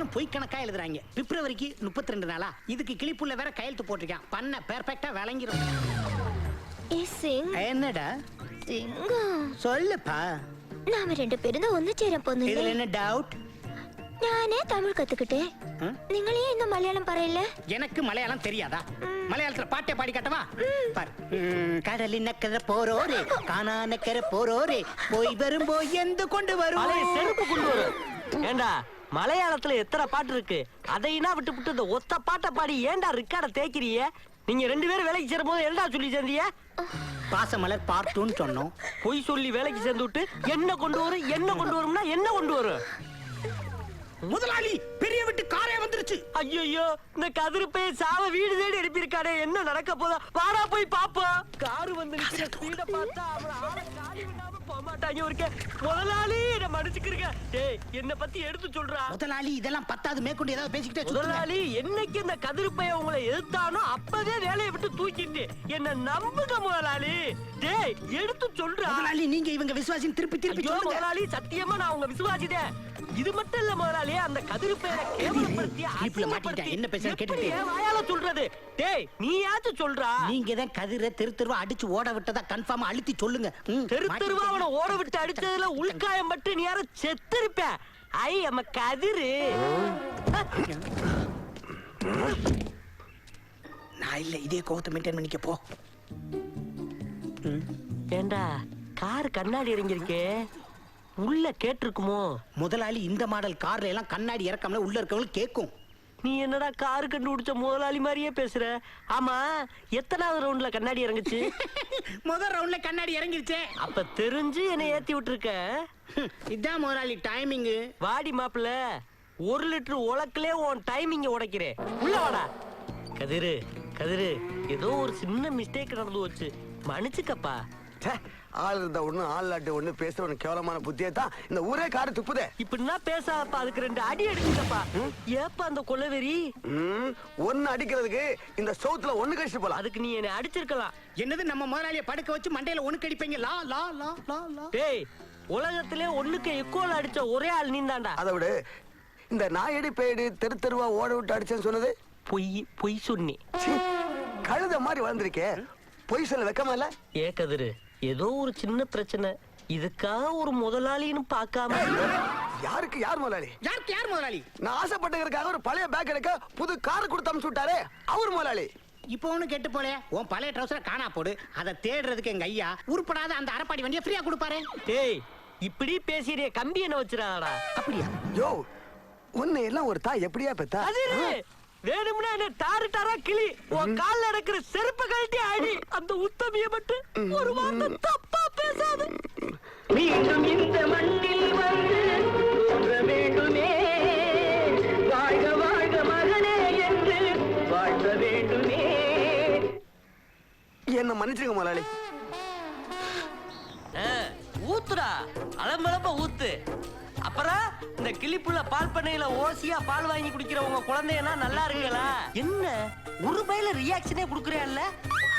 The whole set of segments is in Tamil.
வெறும் பொய் கணக்கா எழுதுறாங்க. பிப்ரவரிக்கு முப்பத்தி ரெண்டு நாளா. இதுக்கு கிளிப்புள்ள வேற கையெழுத்து போட்டிருக்கான். பண்ண பெர்ஃபெக்டா விளங்கிரும். என்னடா? சொல்லுப்பா. நாம ரெண்டு பேரும் தான் ஒன்னு சேர போனோம் இதுல என்ன டவுட் நானே தமிழ் கத்துக்கிட்டேன். நீங்களே இந்த மலையாளம் பறையில எனக்கு மலையாளம் தெரியாதா? மலையாளத்துல பாட்டே பாடி காட்டவா பாரு. கடலி நக்கற போரோரே காணா நக்கற போரோரே போய் வரும் போய் எந்த கொண்டு வரும் செருப்பு கொண்டு வரும் ஏண்டா? மலையாளத்துல எத்தனை பாட்டு இருக்கு? அதையினா விட்டு விட்டு இந்த ஒத்த பாட்டை பாடி ஏன்டா ரிக்கார்ட தேய்க்கிறிய நீங்க ரெண்டு பேரும் வேலைக்கு சேரும் போது என்னடா சொல்லி சேர்ந்தீங்க? பாசமலர் பார்ட் டூன்னு சொன்னோம். பொய் சொல்லி வேலைக்கு சேர்ந்து விட்டு என்ன கொண்டு வரும் என்ன கொண்டு வரும்னா என்ன கொண்டு வரும் முதலாளி பெரிய விட்டு காரே வந்துருச்சு. ஐயோ இந்த கதிர்பை சாவ வீடு தேடி அனுப்பியிருக்கானே என்ன நடக்க போதா வாடா போய் பாப்போம். காரு வந்து நிக்கிற ஸ்பீட பார்த்தா அவன் ஆளை காலி விடாம முதலாளி என்ன மன்னிச்சுக்கிறீங்க டேய் என்ன பத்தி எடுத்து சொல்றா முதலாளி இதெல்லாம் பத்தாவது மேற்கொண்டு ஏதாவது பேசிக்கிட்டே. முதலாளி என்னைக்கு இந்த கதிர்பைய உங்களை எதிர்த்தானோ அப்பவே வேலையை விட்டு தூக்கிட்டு என்ன நம்புங்க முதலாளி டேய் எடுத்து சொல்றா முதலாளி நீங்க இவங்க விசுவாசின்னு திருப்பி திருப்பி ஐயோ, சொல்லுங்க முதலாளி சத்தியமா நான் உங்க விசுவாசிதேன் இது மட்டும் இல்ல முதலாளி அந்த கதிர்பைய கேவலப்படுத்தி மாட்டிக்கிட்டேன். என்ன எப்படி கேட்டுட்டு. வாயால சொல்றது டேய் நீயாச்சும் சொல்றா நீங்க தான் கதிரை தெரு தெருவா அடிச்சு ஓட விட்டதா கன்ஃபார்மா அழுத்தி சொல்லுங்க தெரு தெருவா அவனை ஓட விட்டு அடிச்சதுல உள்காயம் பட்டு நீ யாரும் செத்திருப்ப. ஐ நம்ம கதிரு. நான் இல்ல இதே கோவத்தை மெயின்டைன் பண்ணிக்க போ. ஏண்டா கார் கண்ணாடி இறங்கிருக்கே உள்ள கேட்டிருக்குமோ? முதலாளி இந்த மாடல் கார்ல எல்லாம் கண்ணாடி இறக்காமல உள்ள இருக்கவங்க கேட்கும் நீ என்னடா கார் கண்டுபிடிச்ச முதலாளி மாதிரியே பேசுற? ஆமா எத்தனாவது ரவுண்ட்ல கண்ணாடி இறங்குச்சு? முதல் ரவுண்ட்ல கண்ணாடி இறங்கிருச்சே. அப்ப தெரிஞ்சு என்னை ஏத்தி விட்டுருக்க? இதான் முதலாளி டைமிங்கு வாடி மாப்பிள்ள ஒரு லிட்டர் உலக்கிலே உன் டைமிங்க உடைக்கிறேன். உள்ள வாடா. கதிரு கதிரு ஏதோ ஒரு சின்ன மிஸ்டேக் நடந்து போச்சு. மன்னிச்சுக்கப்பா. ச்சே, ஆள் இருந்த ஒண்ணு ஆள் இல்லாட்டி ஒண்ணு பேசுற கேவலமான புத்தியே தான் இந்த ஊரே காரு துப்புதே. இப்படின்னா பேசாதப்பா அதுக்கு ரெண்டு அடி அடிச்சுக்கப்பா ஏப்பா அந்த கொலவெறி? ம், ஒண்ணு அடிக்கிறதுக்கு இந்த சவுத்துல ஒண்ணு கழிச்சு போலாம். அதுக்கு நீ என்னை அடிச்சிருக்கலாம். என்னது நம்ம முதலாளிய படுக்க வச்சு மண்டையில ஒண்ணு கடிப்பீங்க? லா லா லா லா லா. டேய் உலகத்திலே ஒண்ணுக்கு எக்கோல அடிச்ச ஒரே ஆள் நீந்தாண்டா. அதை விடு. இந்த நாயடி பேடு தெரு தெருவா ஓட விட்டு அடிச்சேன்னு சொன்னது? பொய் பொய் சொன்னி சீ, கழுத மாதிரி வளர்ந்துருக்கே. பொய் சொல்ல வெக்கமா இல்ல? ஏ கதிரு ஏதோ ஒரு சின்ன பிரச்சனை. இதுக்காக ஒரு முதலாளின்னு பார்க்காம. யாருக்கு யார் முதலாளி? யாருக்கு யார் முதலாளி? நான் ஆசைப்பட்டதுக்காக ஒரு பழைய பேக் எடுக்க புது கார் கொடுத்து அமுச்சு விட்டாரே அவர் முதலாளி. இப்போ ஒண்ணு கெட்டு போலே. உன் பழைய ட்ரௌசரை காணா போடு. அதை தேடுறதுக்கு எங்க ஐயா உருப்படாத அந்த அரப்பாடி வண்டியை ஃப்ரீயா கொடுப்பாரு. டேய் இப்படி பேசிறிய கம்பி என்ன வச்சிடாதடா அப்படியா? யோ உன்னை எல்லாம் ஒரு தாய் எப்படியா பெத்தா? வேணும்னா என்ன டாரு டாரா கிளி. உன் கால்ல நடக்கிற செருப்பு கழட்டி அடி அந்த உத்தமிய மட்டும் ஒரு வார்த்தை தப்பா பேசாத. மீண்டும் இந்த மண்ணில் வந்து தோன்ற வேண்டுமே. வாழ்க வாழ்க மகனே என்று வாழ்த்த வேண்டுமே. என்ன மன்னிச்சுங்க முதலாளி இந்த கிளிப்புள்ள பால் பண்ணையில ஓசியா பால் வாங்கி குடிக்கிற உங்க குழந்தையனா நல்லா இருக்குங்களா? என்ன? ஒரு பையில ரியாக்ஷனே குடுக்குறேன்ல?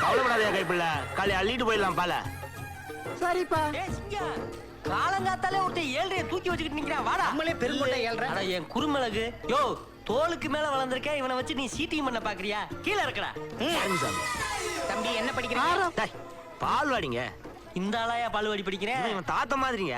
கவலைப்படாதே கைப்பிள்ள காலை அள்ளிட்டு போயிடலாம் பால. சரிப்பா. காலங்காத்தாலே ஒருத்தன் ஏழ்றைய தூக்கி வச்சுக்கிட்டு நிக்கிறான். வாடா. நம்மளே பெருங்கொண்டை ஏழ்ற. அட என் குறுமிளகு. யோ தோலுக்கு மேல வளர்ந்திருக்கேன் இவனை வச்சு நீ சீட்டிங் பண்ண பாக்குறியா? கீழே இருக்கடா தம்பி என்ன படிக்கிறீங்க? டேய், பால் வாடிங்க. இந்த ஆளாயா பாலுவாடி படிக்கிறேன் இவன் தாத்தா மாதிரிங்க.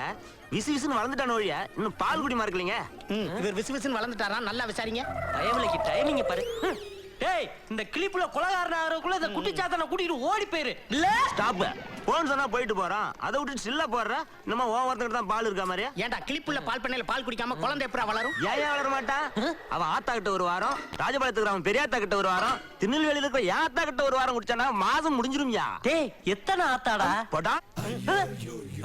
விசு விசுன்னு வளர்ந்துட்டான ஒழிய இன்னும் பால் குடி மறக்கலைங்க ம், இவர் விசு விசுன்னு வளர்ந்துட்டாரா? நல்லா விசாரிங்க. பயவிலைக்கு டைமிங்க பாரு. ஹம். டேய் இந்த கிளிப்புல கொலகாரன் ஆகிறதுக்குள்ள இந்த குட்டிச்சாத்தனை கூட்டிட்டு ஓடி போயிரு. இல்ல ஸ்டாப் போன் சொன்னா போயிட்டு போறான். அதை விட்டு சில்ல போடுற நம்ம ஓ ஒருத்தங்கிட்ட தான் பால் இருக்கா மாதிரியா? ஏன்டா கிளிப்புள்ள பால் பண்ணையில பால் குடிக்காம குழந்தை எப்படா வளரும்? ஏன் ஏன் வளர மாட்டான் அவன் ஆத்தா கிட்ட ஒரு வாரம் ராஜபாளையத்துக்கு அவன் பெரியாத்தா கிட்ட ஒரு வாரம் திருநெல்வேலியில இருக்கிற என் ஆத்தா கிட்ட ஒரு வாரம் குடிச்சானா மாசம் முடிஞ்சிரும்யா. டேய் எத்தனை ஆத்தாடா? போட்டா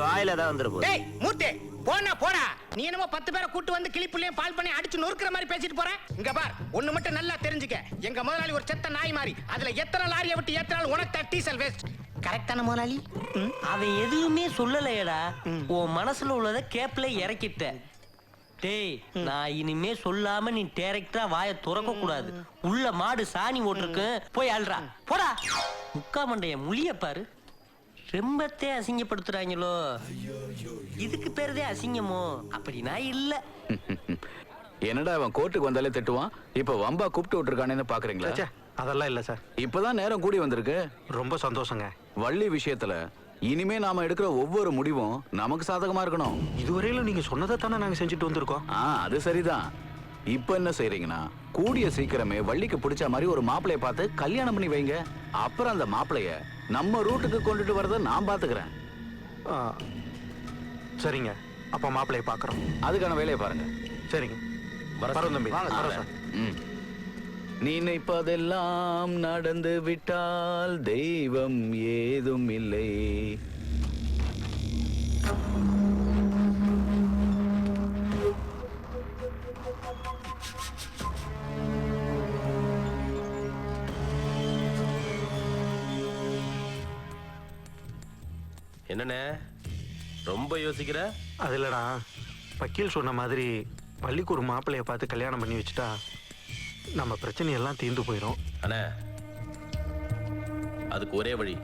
வாயில ஏதாவது வந்துரு டேய் மூர்த்தி போனா போடா. நீ என்னமோ பத்து பேரை கூட்டு வந்து கிளிப்புலயும் பால் பண்ணி அடிச்சு நொறுக்குற மாதிரி பேசிட்டு போற? இங்க பார் ஒண்ணு மட்டும் நல்லா தெரிஞ்சுக்க. எங்க முதலாளி ஒரு செத்த நாய் மாதிரி. அதுல எத்தனை லாரியை விட்டு ஏத்தனாலும் உனக்கு டீசல் வேஸ்ட் கரெக்டான முதலாளி? ம். அவன் எதுவுமே சொல்லலையடா. உன் மனசுல உள்ளத கேப்ல இறக்கிட்ட டேய் நான் இனிமே சொல்லாம நீ டைரக்டா வாய துறக்க கூடாது. உள்ள மாடு சாணி ஓட்டிருக்கு. போய் அல்றா போடா. முக்கா மண்டைய முழிய பாரு. ரெம்பத்தே அசிங்கப்படுத்துறாங்களோ. இதுக்கு பேருதே அசிங்கமோ. அப்படின்னா இல்ல. என்னடா அவன் கோர்ட்டுக்கு வந்தாலே திட்டுவான்? இப்ப வம்பா கூப்பிட்டு விட்டுருக்கானேன்னு பாக்குறீங்களா? அதெல்லாம் இல்ல சார். இப்பதான் நேரம் கூடி வந்திருக்கு. ரொம்ப சந்தோஷங்க. வள்ளி விஷயத்துல இனிமே நாம எடுக்கிற ஒவ்வொரு முடிவும் நமக்கு சாதகமா இருக்கணும். இதுவரையிலும் நீங்க சொன்னதை தானே நாங்க செஞ்சுட்டு வந்திருக்கோம். ஆ அது சரிதான். இப்ப என்ன செய்றீங்கன்னா கூடிய சீக்கிரமே வள்ளிக்கு பிடிச்ச மாதிரி ஒரு மாப்பிளைய பார்த்து கல்யாணம் பண்ணி வைங்க. அப்புறம் அந்த மாப்பிளைய நம்ம ரூட்டுக்கு கொண்டுட்டு வரத நான் பாத்துக்கிறேன். ஆ, சரிங்க. அப்ப மாப்பிள்ளைய பாக்குறோம். அதுக்கான வேலையை பாருங்க. சரிங்க. வரோம் தம்பி. வரோம் சார். ம். நினைப்பதெல்லாம் நடந்து விட்டால் தெய்வம் ஏதும் இல்லை என்னண்ணே? ரொம்ப யோசிக்கிற? அது இல்லடா. வக்கீல் சொன்ன மாதிரி பள்ளிக்கு ஒரு மாப்பிள்ளைய பார்த்து கல்யாணம் பண்ணி வச்சுட்டா நம்ம பிரச்சனையெல்லாம் தீர்ந்து போயிடும் அண்ணே அதுக்கு ஒரே வழி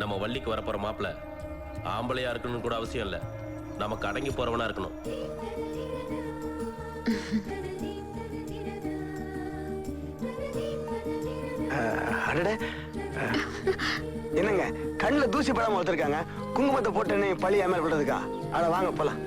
நம்ம வள்ளிக்கு வரப்போற மாப்பிள ஆம்பளையா இருக்கணும்னு கூட அவசியம் இல்லை. நமக்கு அடங்கி போறவனா இருக்கணும். அடடே. என்னங்க கண்ணுல தூசி படாம வளர்த்துருக்காங்க குங்குமத்தை போட்டு பழி ஏமால் பண்றதுக்கா அட வாங்க போலாம்.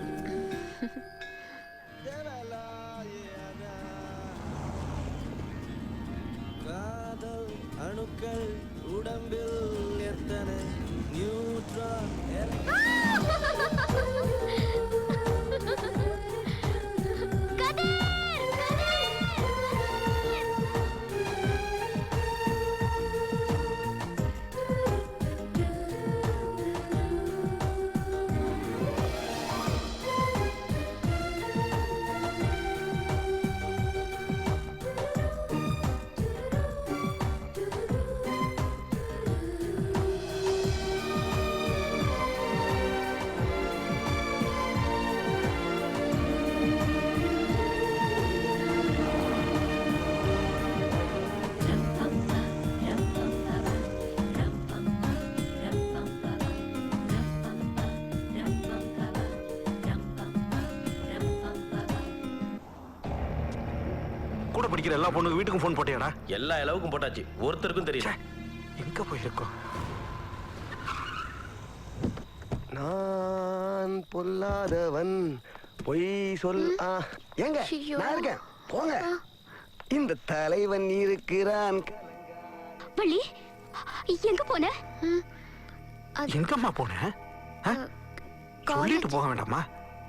படிக்கிற எல்லா பொண்ணுங்க வீட்டுக்கும் ஃபோன் போட்டியாடா? எல்லா அளவுக்கும் போட்டாச்சு. ஒருத்தருக்கும் தெரியல. எங்க போயிருக்கோம்? நான் பொல்லாதவன் பொய் சொல் ஆ, ஏங்க ஐயோ. நான் இருக்கேன். போங்க. இந்த தலைவன் இருக்கிறான். வள்ளி எங்க போன? எங்கம்மா போன? சொல்லிட்டு போக வேண்டாமா?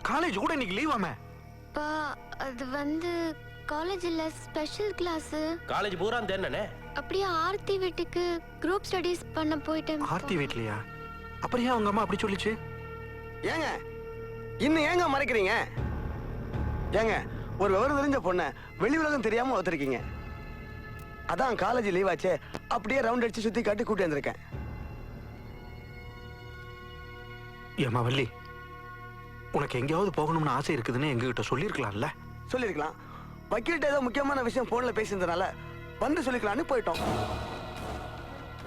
காலேஜ் கூட இன்னைக்கு லீவாமே அப்பா அது வந்து காலேஜ்ல ஸ்பெஷல் கிளாஸ் காலேஜ் பூரா தேனே அப்படியே ஆர்த்தி வீட்டுக்கு குரூப் ஸ்டடீஸ் பண்ண போயிட்டேன். ஆர்த்தி வீட்லயா? அப்புறம் ஏன் அவங்க அம்மா அப்படி சொல்லிச்சு? ஏங்க இன்னும் ஏங்க மறைக்கிறீங்க? ஏங்க ஒரு விவரம் தெரிஞ்ச பொண்ணை வெளி உலகம் தெரியாம வளர்த்துருக்கீங்க. அதான் காலேஜ் லீவ் ஆச்சே அப்படியே ரவுண்ட் அடிச்சு சுத்தி காட்டி கூட்டி வந்திருக்கேன். ஏம்மா வள்ளி உனக்கு எங்கேயாவது போகணும்னு ஆசை இருக்குதுன்னு எங்ககிட்ட சொல்லியிருக்கலாம்ல? சொல்லியிருக்கலாம். வக்கீல்கிட்ட ஏதோ முக்கியமான விஷயம் போன்ல பேசியிருந்தனால வந்து சொல்லிக்கலாம்னு போயிட்டோம்.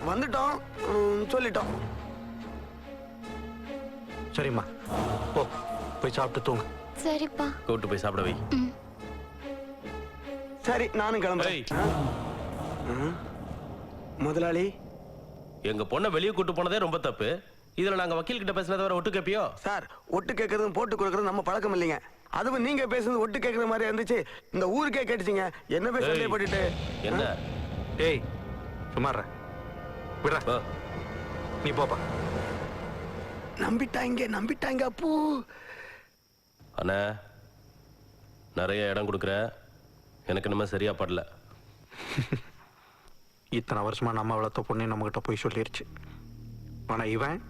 வந்துட்டோம் ம், சொல்லிட்டோம். சரிம்மா. போ போய் சாப்பிட்டு தூங்கு. சரிப்பா. கூப்பிட்டு போய் சாப்பிட வை. சரி நானும் கிளம்புறேன். ஆ? ம். முதலாளி? எங்க பொண்ணை வெளியே கூட்டு போனதே ரொம்ப தப்பு. இதுல நாங்க வக்கீல் கிட்ட பேசினதை வர ஒட்டு கேப்பியோ? சார் ஒட்டு கேட்கறதும் போட்டு கொடுக்கறதும் நம்ம பழக்கம் இல்லைங்க. அதுவும் நீங்க பேசுறது ஒட்டு கேட்கற மாதிரி இருந்துச்சு. இந்த ஊருக்கே கேட்டுச்சுங்க. என்ன பேச. சந்தேகப்பட்டுட்டு என்ன? ஏய் சுமார விடுற. ஓ, நீ போப்பா. நம்பிட்டாங்க நம்பிட்டாங்க அப்பூ. அண்ணா நிறைய இடம் கொடுக்குற. எனக்கு இனிமே சரியா படல. இத்தனை வருஷமா நம்ம வளர்த்த பொண்ணு நம்மகிட்ட போய் சொல்லிருச்சு. ஆனா இவன்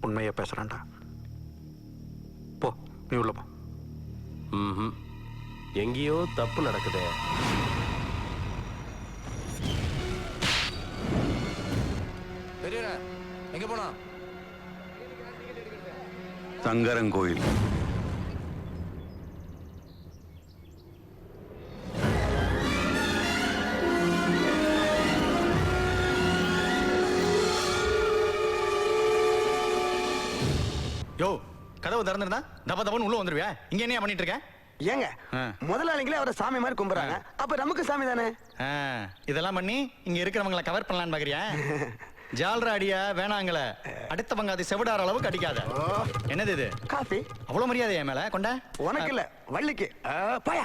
உண்மையை பேசுறான்டா. போ நீ உள்ள போ. ம்ஹும். எங்கேயோ தப்பு நடக்குதே. எங்க போனா? சங்கரங்கோயில் கதவு திறந்திருந்தா தப்ப தப்பன்னு உள்ள வந்துருவியா? இங்க என்ன பண்ணிட்டு இருக்க ஏங்க. முதலாளிங்களே அவரை சாமி மாதிரி கும்பிடுறாங்க அப்ப நமக்கு சாமி தானே? இதெல்லாம் பண்ணி இங்க இருக்கிறவங்கள கவர் பண்ணலான்னு பாக்குறியா? ஜால்ரா அடியா வேணாங்கள. அடுத்தவங்க அது செவிடார அளவுக்கு அடிக்காத. என்னது இது? காஃபி. அவ்வளவு மரியாதை என் மேல? கொண்ட? உனக்கு இல்ல வள்ளிக்கு. போயா.